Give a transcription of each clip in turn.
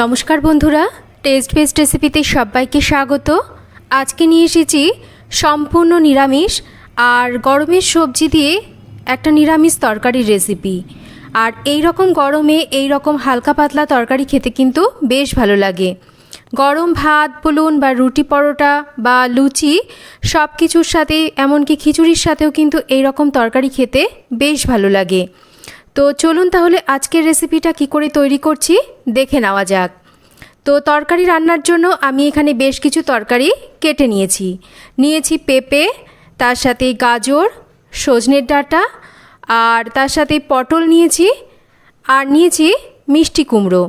নমস্কার বন্ধুরা test best রেসিপিতে সবাইকে স্বাগত। আজকে নিয়ে এসেছি সম্পূর্ণ নিরামিষ আর গরমের সবজি দিয়ে একটা নিরামিষ তরকারির রেসিপি আর এই রকম গরমে, এই রকম হালকা পাতলা তরকারি খেতে কিন্তু বেশ ভালো লাগে। গরম ভাত, বলুন বা রুটি পরোটা বা লুচি সব কিছুর সাথে, এমনকি খিচুড়ির সাথেও কিন্তু এই রকম তরকারি খেতে বেশ ভালো লাগে। তো চলুন তাহলে আজকের রেসিপিটা কি করে তৈরি করছি? দেখে নেওয়া যাক। তো তরকারি রান্নার জন্য আমি এখানে বেশ কিছু তরকারি কেটে নিয়েছি। নিয়েছি পেঁপে, তার সাথে গাজর, সজনের ডাঁটা, আর তার সাথে পটল নিয়েছি, আর নিয়েছি মিষ্টি কুমড়ো।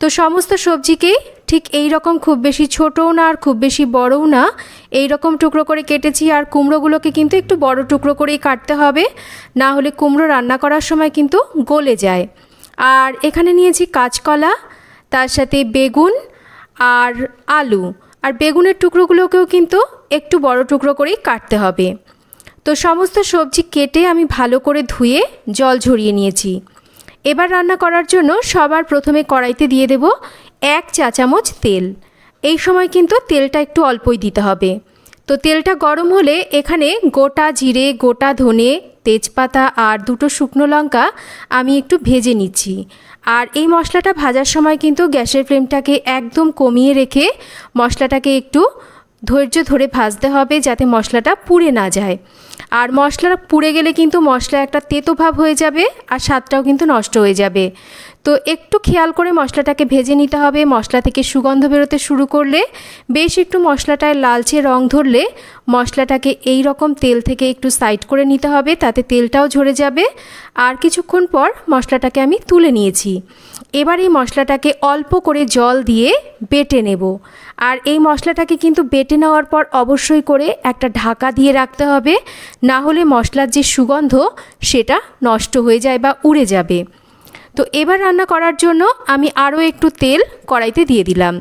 তো সমস্ত সবজিকেই ঠিক এই রকম খুব বেশি ছোটও না আর খুব বেশি বড়ও না। এই রকম টুকরো করে কেটেছি আর কুমড়োগুলোকে কিন্তু একটু বড় টুকরো করেই কাটতে হবে। না হলে কুমড়ো রান্না করার সময় কিন্তু গলে যায়। আর এখানে নিয়েছি কাঁচকলা, তার সাথে বেগুন আর আলু। আর বেগুনের টুকরোগুলোকেও কিন্তু একটু বড় টুকরো করেই কাটতে হবে। তো সমস্ত সবজি কেটে আমি ভালো করে ধুয়ে জল ঝরিয়ে নিয়েছি। এবার রান্না করার জন্য সবার প্রথমে কড়াইতে দিয়ে দেব এক চা চামচ তেল। এই সময় কিন্তু তেলটা একটু অল্পই দিতে হবে। তো তেলটা গরম হলে এখানে গোটা জিরে, গোটা ধনে, তেজপাতা আর দুটো শুকনো লঙ্কা আমি একটু ভেজে নিচ্ছি। আর এই মশলাটা ভাজার সময় কিন্তু গ্যাসের ফ্লেমটাকে একদম কমিয়ে রেখে মশলাটাকে একটু ধৈর্য ধরে ভাজতে হবে যাতে মশলাটা পুড়ে না যায়। আর মশলা পুড়ে গেলে কিন্তু মশলা একটা তেতো ভাব হয়ে যাবে আর স্বাদটাও কিন্তু নষ্ট হয়ে যাবে। তো একটু খেয়াল করে মশলাটাকে ভেজে নিতে হবে। মশলা থেকে সুগন্ধ বেরোতে শুরু করলে বেশ একটু মশলাটায় লালচে রং ধরলে মশলাটাকে এই রকম তেল থেকে একটু সাইড করে নিতে হবে, তাতে তেলটাও ঝরে যাবে। আর কিছুক্ষণ পর মশলাটাকে আমি তুলে নিয়েছি। এবার এই মশলাটাকে অল্প করে জল দিয়ে বেটে নেব। আর এই মশলাটাকে কিন্তু বেটে নেওয়ার পর অবশ্যই করে একটা ঢাকা দিয়ে রাখতে হবে, না হলে মশলার যে সুগন্ধ সেটা নষ্ট হয়ে যায় বা উড়ে যাবে। তো এবার রান্না করার জন্য আমি আরও একটু তেল কড়াইতে দিয়ে দিলাম।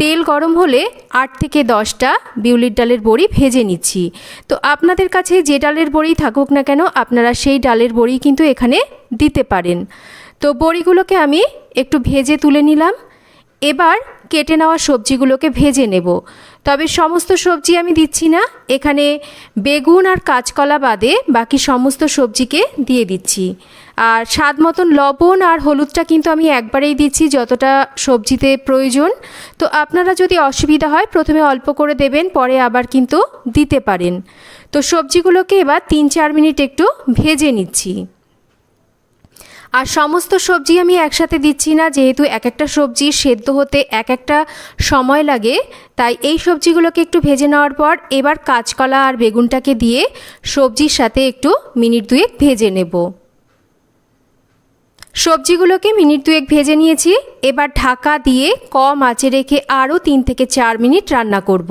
তেল গরম হলে আট থেকে দশটা বিউলির ডালের বড়ি ভেজে নিচ্ছি। তো আপনাদের কাছে যে ডালের বড়ি থাকুক না কেন, আপনারা সেই ডালের বড়ি কিন্তু এখানে দিতে পারেন। তো বড়িগুলোকে আমি একটু ভেজে তুলে নিলাম। এবার কেটে নেওয়া সবজিগুলোকে ভেজে নেব। তবে সমস্ত সবজি আমি দিচ্ছি না। এখানে বেগুন আর কাঁচকলা বাদে বাকি সমস্ত সবজিকে দিয়ে দিচ্ছি। আর স্বাদ মতন লবণ আর হলুদটা কিন্তু আমি একবারেই দিচ্ছি যতটা সবজিতে প্রয়োজন। তো আপনারা যদি অসুবিধা হয় প্রথমে অল্প করে দেবেন, পরে আবার কিন্তু দিতে পারেন। তো সবজিগুলোকে এবার তিন চার মিনিট একটু ভেজে নিচ্ছি। আর সমস্ত সবজি আমি একসাথে দিচ্ছি না, যেহেতু এক একটা সবজি সেদ্ধ হতে এক একটা সময় লাগে, তাই এই সবজিগুলোকে একটু ভেজে নেওয়ার পর এবার কাঁচকলা আর বেগুনটাকে দিয়ে সবজির সাথে একটু মিনিট দুয়েক ভেজে নেব সবজিগুলোকে মিনিট দুয়েক ভেজে নিয়েছি, এবার ঢাকা দিয়ে কম আঁচে রেখে আরও তিন থেকে চার মিনিট রান্না করব।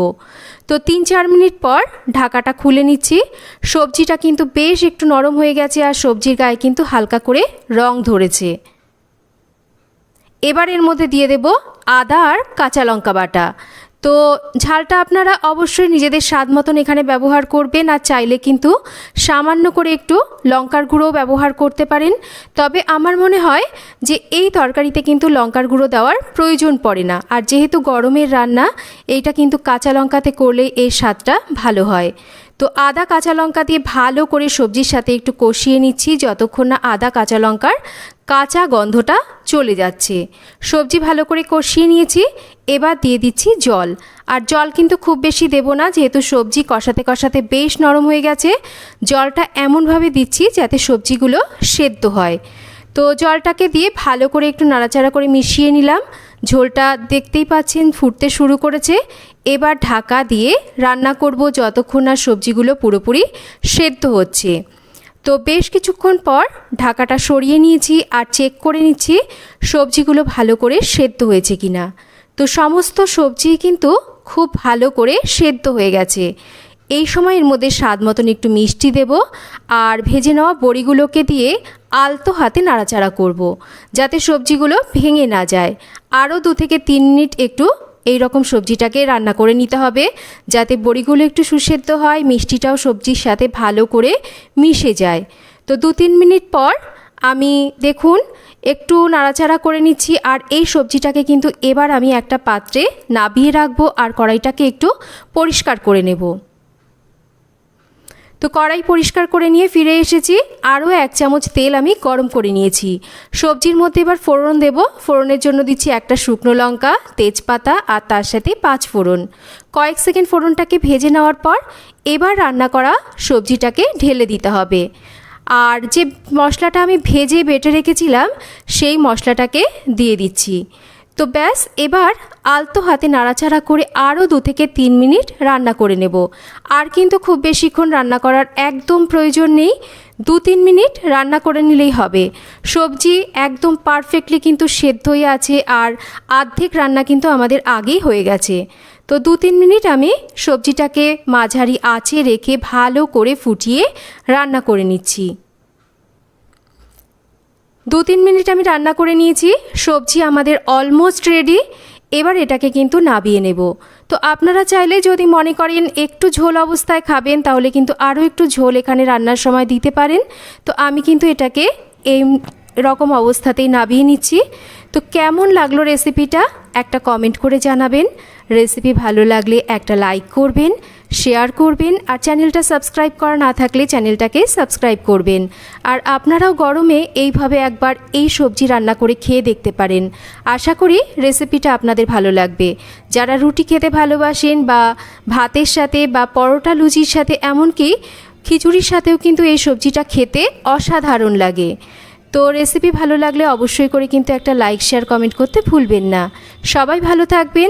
তো তিন চার মিনিট পর ঢাকাটা খুলে নিচ্ছি। সবজিটা কিন্তু বেশ একটু নরম হয়ে গেছে আর সবজির গায়ে কিন্তু হালকা করে রং ধরেছে। এবার এর মধ্যে দিয়ে দেব আদা আর কাঁচা লঙ্কা বাটা। তো ঝালটা আপনারা অবশ্যই নিজেদের স্বাদ মতন এখানে ব্যবহার করবেন আর চাইলে কিন্তু সামান্য করে একটু লঙ্কার গুঁড়োও ব্যবহার করতে পারেন। তবে আমার মনে হয় যে এই তরকারিতে কিন্তু লঙ্কার গুঁড়ো দেওয়ার প্রয়োজন পড়ে না। আর যেহেতু গরমের রান্না, এইটা কিন্তু কাঁচা লঙ্কাতে করলে এর স্বাদটা ভালো হয়। তো আদা কাঁচা লঙ্কা দিয়ে ভালো করে সবজির সাথে একটু কষিয়ে নিচ্ছি, যতক্ষণ না আদা কাঁচা লঙ্কার কাঁচা গন্ধটা চলে যাচ্ছে। সবজি ভালো করে কষিয়ে নিয়েছি, এবার দিয়ে দিচ্ছি জল। আর জল কিন্তু খুব বেশি দেব না, যেহেতু সবজি কষাতে কষাতে বেশ নরম হয়ে গেছে। জলটা এমনভাবে দিচ্ছি যাতে সবজিগুলো সেদ্ধ হয়। তো জলটাকে দিয়ে ভালো করে একটু নাড়াচাড়া করে মিশিয়ে নিলাম। ঝোলটা দেখতেই পাচ্ছেন ফুটতে শুরু করেছে। এবার ঢাকা দিয়ে রান্না করব যতক্ষণ না সবজিগুলো পুরোপুরি সেদ্ধ হচ্ছে। তো বেশ কিছুক্ষণ পর ঢাকাটা সরিয়ে নিয়েছি আর চেক করে নিচ্ছি সবজিগুলো ভালো করে সেদ্ধ হয়েছে কিনা তো সমস্ত সবজি কিন্তু খুব ভালো করে সেদ্ধ হয়ে গেছে এই সময়ের মধ্যে স্বাদ মতন একটু মিষ্টি দেব আর ভেজে নেওয়া বড়িগুলোকে দিয়ে আলতো হাতে নাড়াচাড়া করব। যাতে সবজিগুলো ভেঙে না যায় আরও দু থেকে তিন মিনিট একটু এই রকম সবজিটাকে রান্না করে নিতে হবে। যাতে বড়িগুলো একটু সুসেদ্ধ হয়, মিষ্টিটাও সবজির সাথে ভালো করে মিশে যায়। তো দু তিন মিনিট পর আমি দেখুন, একটু নাড়াচাড়া করে নিচ্ছি আর এই সবজিটাকে কিন্তু এবার আমি একটা পাত্রে নাবিয়ে রাখব আর কড়াইটাকে একটু পরিষ্কার করে নেব। তো কড়াই পরিষ্কার করে নিয়ে ফিরে এসেছি। আরও এক চামচ তেল আমি গরম করে নিয়েছি। সবজির মধ্যে এবার ফোড়ন দেব। ফোড়নের জন্য দিচ্ছি একটা শুকনো লঙ্কা, তেজপাতা আর তার সাথে পাঁচ ফোড়ন। কয়েক সেকেন্ড ফোড়নটাকে ভেজে নেওয়ার পর এবার রান্না করা সবজিটাকে ঢেলে দিতে হবে। আর যে মশলাটা আমি ভেজে বেটে রেখেছিলাম, সেই মশলাটাকে দিয়ে দিচ্ছি। তো ব্যাস, এবার আলতো হাতে নাড়াচাড়া করে আরও দু থেকে তিন মিনিট রান্না করে নেব। আর কিন্তু খুব বেশিক্ষণ রান্না করার একদম প্রয়োজন নেই। দু তিন মিনিট রান্না করে নিলেই হবে। সবজি একদম পারফেক্টলি কিন্তু সেদ্ধ হয়ে আছে আর আর্ধেক রান্না কিন্তু আমাদের আগেই হয়ে গেছে। তো দু তিন মিনিট আমি সবজিটাকে মাঝারি আঁচে রেখে ভালো করে ফুটিয়ে রান্না করে নিচ্ছি। দু তিন মিনিট আমি রান্না করে নিয়েছি। সবজি আমাদের অলমোস্ট রেডি এবার এটাকে কিন্তু নাবিয়ে নেব। তো আপনারা চাইলে যদি মনে করেন একটু ঝোল অবস্থায় খাবেন, তাহলে কিন্তু আরও একটু ঝোল এখানে রান্নার সময় দিতে পারেন। তো আমি কিন্তু এটাকে এই রকম অবস্থাতেই নাবিয়ে নিচ্ছি। তো কেমন লাগল রেসিপিটা একটা কমেন্ট করে জানাবেন। রেসিপি ভালো লাগলে একটা লাইক করবেন। শেয়ার করবেন আর চ্যানেলটা সাবস্ক্রাইব করা না থাকলে চ্যানেলটাকে সাবস্ক্রাইব করবেন। আর আপনারাও গরমে এইভাবে একবার এই সবজি রান্না করে খেয়ে দেখতে পারেন। আশা করি রেসিপিটা আপনাদের ভালো লাগবে। যারা রুটি খেতে ভালোবাসেন বা ভাতের সাথে বা পরোটা লুচির সাথে এমনকি খিচুড়ির সাথেও কিন্তু এই সবজিটা খেতে অসাধারণ লাগে। তো রেসিপি ভালো লাগলে অবশ্যই করে কিন্তু একটা লাইক, শেয়ার, কমেন্ট করতে ভুলবেন না। সবাই ভালো থাকবেন।